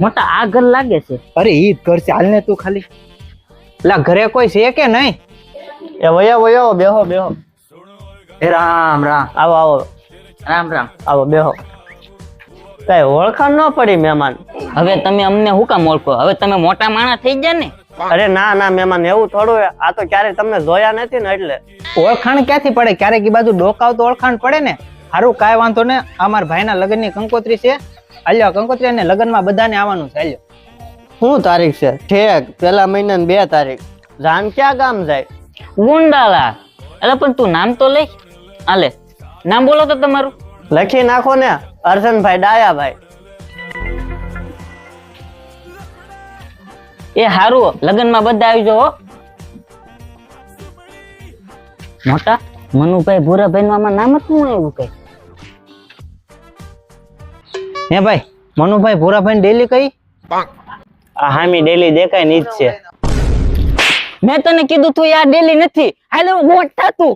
મોટા આ ઘર લાગે છે. અરે ઈ ઘર ચાલ ને તું ખાલી. લા ઘરે કોઈ છે કે નહીં? એ વયો વયો બેહો બેહો. એ રામ રામ. આવો આવો. રામ રામ. આવો બેહો. કઈ ઓળખાણ ન પડી મહેમાન. હવે તમે અમને હું કામ ઓળખો? હવે તમે મોટા માણસ થઈ ગયા ને? અરે ના ના મહેમાન એવું થોડું આ તો ક્યારે તમને જોયા નથી ને એટલે. ઓળખાણ ક્યાંથી પડે? ક્યારેક એ બાજુ ડોકાવ તો ઓળખાણ પડે ને? હારું કાંઈ વાંધો ને. અમારા ભાઈના લગ્નની કંકોત્રી છે. હાલ્યો કંકોત્રી અને લગ્નમાં બધાને આવવાનું છે. હાલ્યો. શું તારીખ છે? ઠેક પેલા મહિનાની બે તારીખ. જાન ક્યાં ગામ જાય? ગુંડાલા એટલે પણ તું નામ તો લઈ. હાલે નામ બોલો તો તમારું. લખી નાખો ને. અર્જનભાઈ ડાયાભાઈ. એ હારું લગ્નમાં બધા આવી જાઓ હો. મોટા મનુભાઈ ભૂરાભાઈ નું આમાં નામ જ શું આવ્યું કઈ. હે ભાઈ મનુભાઈ ભૂરાભાઈ ડેલી કઈ? આ હામી ડેલી દેખાયની જ છે. મેં તને કીધું તું યાર ડેલી નથી. હાલે મોટા તું